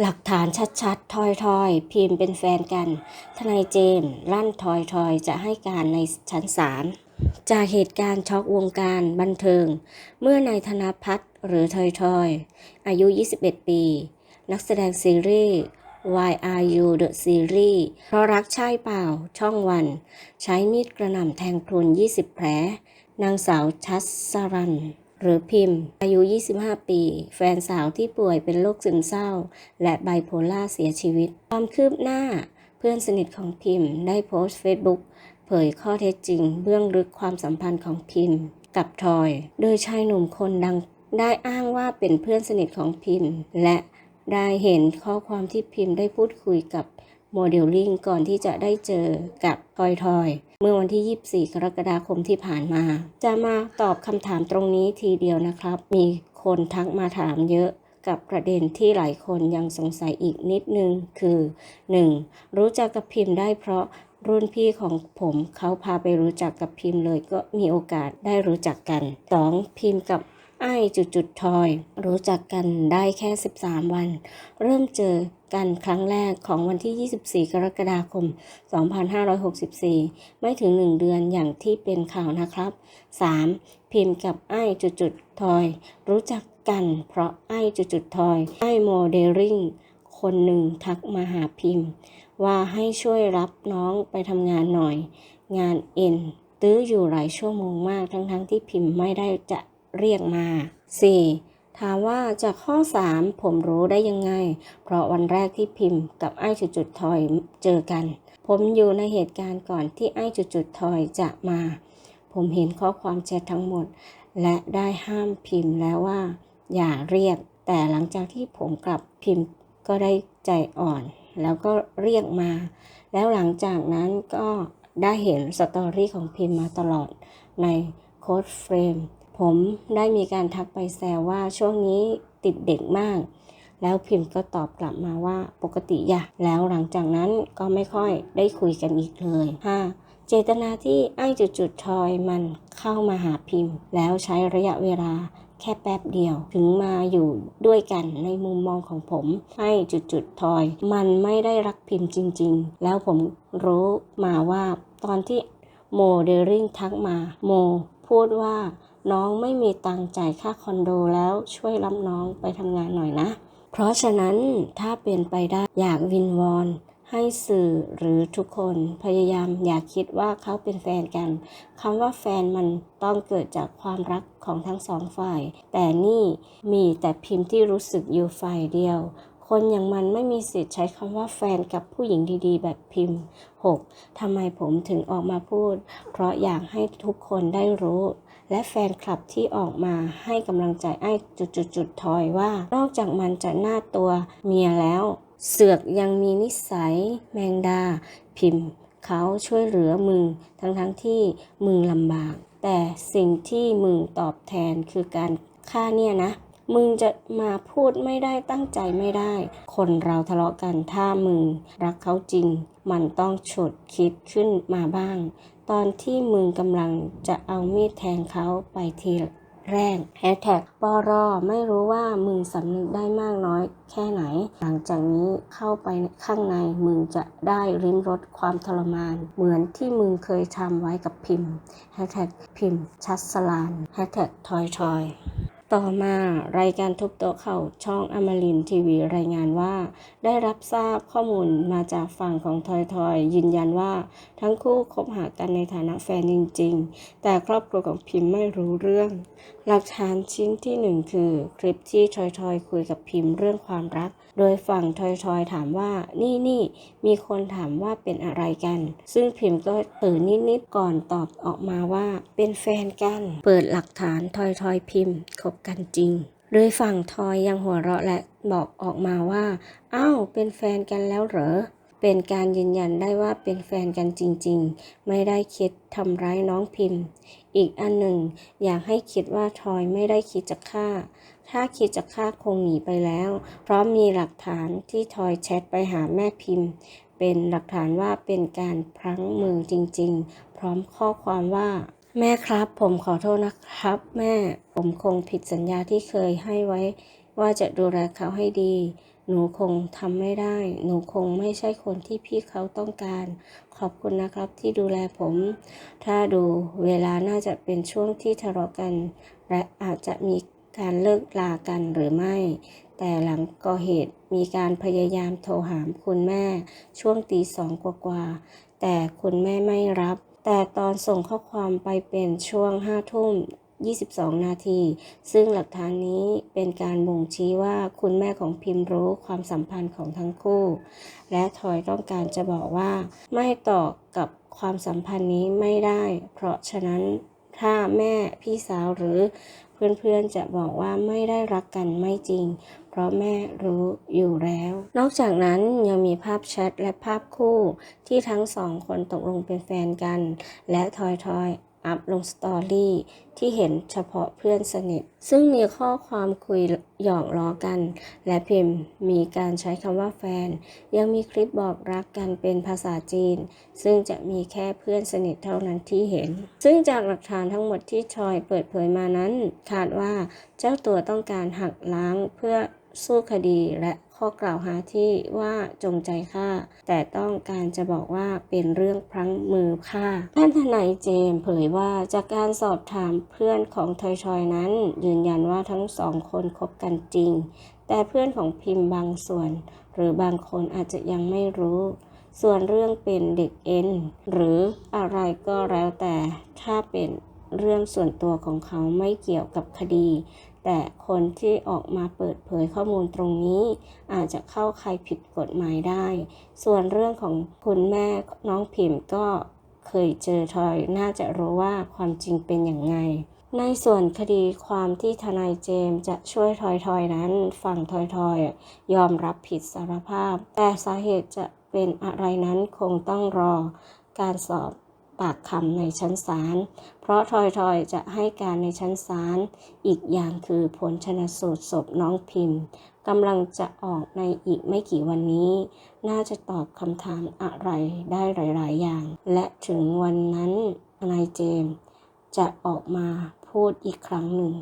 หลักฐานชัดๆ ทอยทอยๆพิมพ์เป็นแฟนกัน ทนายเจมส์ลั่นทอยทอยๆจะให้การในชั้นศาลจากเหตุการณ์ช็อกวงการบันเทิง เมื่อนายธนพัฒน์หรือทอยทอยๆอายุ 21 ปี นักแสดงซีรีส์ Why Are You The Series เพราะรักใช่เปล่าช่องวัน ใช้มีดกระหน่ำแทงพรุน 20 แผล นางสาวชัสสรัน หรือพิมพ์ อายุ 25 ปี แฟนสาวที่ป่วยเป็นโรคซึมเศร้า และไบโพล่าเสียชีวิต ความคืบหน้า เพื่อนสนิทของพิมพ์ ได้โพสต์เฟซบุ๊กเผยข้อเท็จจริง เบื้องลึกความสัมพันธ์ของพิมพ์ กับทอย โดยชายหนุ่มคนดังได้อ้างว่าเป็นเพื่อนสนิทของพิมพ์ และได้เห็นข้อความที่พิมพ์ได้พูดคุยกับ โมเดลลิ่งก่อนที่จะได้เจอกับทอยทอย เมื่อวันที่ 24 กรกฎาคมที่ผ่านมา จะมาตอบคำถามตรงนี้ทีเดียวนะครับ มีคนทักมาถามเยอะกับประเด็นที่หลายคนยังสงสัยอีกนิดนึงคือ 1. รู้จักกับพิมพ์ได้เพราะรุ่นพี่ของผมเขาพาไปรู้จักกับพิมพ์เลยก็มีโอกาสได้รู้จักกัน 2. พิมพ์กับ ไอจุดจุดทอย รู้จักกันได้แค่ 13 วัน เริ่มเจอกันครั้งแรกของวันที่ 24 กรกฎาคม 2564 ไม่ถึง 1 เดือนอย่างที่เป็นข่าวนะครับ 3. พิมพ์กับไอจุดจุดทอย รู้จักกันเพราะไอจุดจุดทอย ไอโมเดลลิ่งคนหนึ่งทักมาหาพิมพ์ ว่าให้ช่วยรับน้องไปทำงานหน่อย งานเอ็นตื้ออยู่หลายชั่วโมงมากทั้งๆทที่พิมพ์ไม่ได้จะ เรียกมา 4. ถามว่าจากข้อ 3 ผมรู้ได้ยังไง เพราะวันแรกที่พิมพ์กับไอ้จุดจุดทอยเจอกัน ผมอยู่ในเหตุการณ์ก่อนที่ไอ้จุดจุดทอยจะมา ผมเห็นข้อความแชททั้งหมด และได้ห้ามพิมพ์แล้วว่า อย่าเรียก แต่หลังจากที่ผมกลับพิมพ์ก็ได้ใจอ่อน แล้วก็เรียกมา แล้วหลังจากนั้นก็ได้เห็นสตอรี่ของพิมพ์มาตลอดในโค้ดเฟรม ผมได้มีการทักไปแซวว่าช่วงนี้ติดเด็กมาก แล้วพิมพ์ก็ตอบกลับมาว่าปกติอย่ะแล้วหลังจากนั้นก็ไม่ค่อยได้คุยกันอีกเลย 5. เจตนาที่ไอ้จุดๆทอยมันเข้ามาหาพิมพ์ แล้วใช้ระยะเวลาแค่แป๊บเดียวถึงมาอยู่ด้วยกันในมุมมองของผม ให้จุดๆทอย มันไม่ได้รักพิมพ์จริง ๆ แล้วผมรู้มาว่าตอนที่โมเดลลิ่งทักมาโมพูดว่า น้องไม่มีตังค์จ่ายค่าคอนโดแล้วช่วยรับน้องไปทำงานหน่อยนะ เพราะฉะนั้นถ้าเป็นไปได้อยากวินวอนให้สื่อหรือทุกคนพยายามอย่าคิดว่าเขาเป็นแฟนกันคำว่าแฟนมันต้องเกิดจากความรักของทั้งสองฝ่าย แต่นี่มีแต่พิมพ์ที่รู้สึกอยู่ฝ่ายเดียว คนอย่างมันไม่มีสิทธิ์ใช้คำว่าแฟนกับผู้หญิงดีๆ แบบพิมพ์ 6. ทำไมผมถึงออกมาพูด เพราะอยากให้ทุกคนได้รู้ และแฟนคลับที่ออกมาให้กำลังใจไอ้จุดๆๆทอยว่า นอกจากมันจะหน้าตัวเมียแล้ว เสือกยังมีนิสัยแมงดา พิมพ์ เขาช่วยเหลือมึง ทั้งๆทที่มึงลำบาก แต่สิ่งที่มึงตอบแทนคือการฆ่าเนี่ยนะ มึงจะมาพูดไม่ได้ตั้งใจไม่ได้ คนเราทะเลาะกันถ้ามึงรักเขาจริง มันต้องฉุดคิดขึ้นมาบ้าง ตอนที่มึงกำลังจะเอามีดแทงเขาไปทีแรกแฮชแท็กปอรอไม่รู้ว่ามึงสำนึกได้มากน้อยแค่ไหน หลังจากนี้เข้าไปข้างในมึงจะได้ริมรสความทรมาน เหมือนที่มึงเคยทำไว้กับพิมพ์แฮชแท็กพิมพ์ชัดสลานแฮชแท็กทอยทอย ต่อมารายการทุบโต๊ะเข่าช่องอมรินทีวีรายงานว่า ได้รับทราบข้อมูลมาจากฝั่งของทอยทอยยืนยันว่า ทั้งคู่คบหากันในฐานะแฟนจริง ๆ แต่ครอบครัวของพิมพ์ไม่รู้เรื่องหลักฐานชิ้นที่หนึ่งคือ คลิปที่ทอยทอยคุยกับพิมพ์เรื่องความรัก โดยฝั่งทอยทอยถามว่านี่นี่มีคนถามว่าเป็นอะไรกัน ซึ่งพิมพ์ก็ตื่นนิดๆก่อนตอบออกมาว่า เป็นแฟนกัน เปิดหลักฐานทอยทอยพิมพ์คบกันจริงโดยฝั่งทอยยังหัวเราะและบอกออกมาว่าอ้าวเป็นแฟนกันแล้วเหรอเป็นการยืนยันได้ว่าเป็นแฟนกันจริงๆ ไม่ได้คิดทำร้ายน้องพิมพ์ อีกอันหนึ่ง อยากให้คิดว่าทอยไม่ได้คิดจะฆ่า ถ้าคิดจะฆ่าคงหนีไปแล้ว เพราะมีหลักฐานที่ทอยแชทไปหาแม่พิมพ์ เป็นหลักฐานว่าเป็นการพลั้งมือจริงๆ พร้อมข้อความว่า แม่ครับ ผมขอโทษนะครับ แม่ผมคงผิดสัญญาที่เคยให้ไว้ ว่าจะดูแลเขาให้ดี หนูคงทำไม่ได้ หนูคงไม่ใช่คนที่พี่เขาต้องการ ขอบคุณนะครับที่ดูแลผม ถ้าดูเวลาน่าจะเป็นช่วงที่ทะเลาะกัน และอาจจะมีการเลิกลากันหรือไม่ แต่หลังก่อเหตุมีการพยายามโทรหาคุณแม่ ช่วงตีสองกว่าๆแต่คุณแม่ไม่รับ แต่ตอนส่งข้อความไปเป็นช่วงห้าทุ่ม 22 นาที ซึ่งหลักฐานนี้เป็นการบ่งชี้ว่าคุณแม่ของพิมพ์รู้ความสัมพันธ์ของทั้งคู่ และทอยต้องการจะบอกว่า ไม่ต่อกับความสัมพันธ์นี้ไม่ได้ เพราะฉะนั้นถ้าแม่พี่สาวหรือเพื่อนๆจะบอกว่าไม่ได้รักกันไม่จริง เพราะแม่รู้อยู่แล้ว นอกจากนั้นยังมีภาพแชทและภาพคู่ที่ทั้งสองคนตกลงเป็นแฟนกัน และทอยทอย อัพลงสตอรี่ที่เห็นเฉพาะเพื่อนสนิท ซึ่งมีข้อความคุยหยอกล้อกัน และพิมพ์มีการใช้คำว่าแฟน ยังมีคลิปบอกรักกันเป็นภาษาจีน ซึ่งจะมีแค่เพื่อนสนิทเท่านั้นที่เห็น ซึ่งจากหลักฐานทั้งหมดที่ชอยเปิดเผยมานั้น คาดว่าเจ้าตัวต้องการหักล้างเพื่อสู้คดีและ ข้อกล่าวหาที่ว่าจงใจฆ่า แต่ต้องการจะบอกว่าเป็นเรื่องพลั้งมือฆ่าท่านทนายเจมส์เผยว่าจากการสอบถามเพื่อนของทอยชอยนั้น ยืนยันว่าทั้งสองคนคบกันจริง แต่เพื่อนของพิมพ์บางส่วน หรือบางคนอาจจะยังไม่รู้ส่วนเรื่องเป็นเด็กเอ็นหรืออะไรก็แล้วแต่ถ้าเป็นเรื่องส่วนตัวของเขาไม่เกี่ยวกับคดี แต่คนที่ออกมาเปิดเผยข้อมูลตรงนี้ อาจจะเข้าใครผิดกฎหมายได้ ส่วนเรื่องของคุณแม่น้องพิมพ์ก็เคยเจอทอยน่าจะรู้ว่าความจริงเป็นอย่างไง ในส่วนคดีความที่ทนายเจมส์จะช่วยทอยทอยนั้นฝั่งทอยทอยยอมรับผิดสารภาพ แต่สาเหตุจะเป็นอะไรนั้นคงต้องรอการสอบ ปากคำในชั้นศาล เพราะทอยทอยจะให้การในชั้นศาล อีกอย่างคือผลชนสูตรศพน้องพิมพ์กำลังจะออกในอีกไม่กี่วันนี้ น่าจะตอบคำถามอะไรได้หลาย ๆ อย่าง และถึงวันนั้นนายเจมส์จะออกมาพูดอีกครั้งหนึ่ง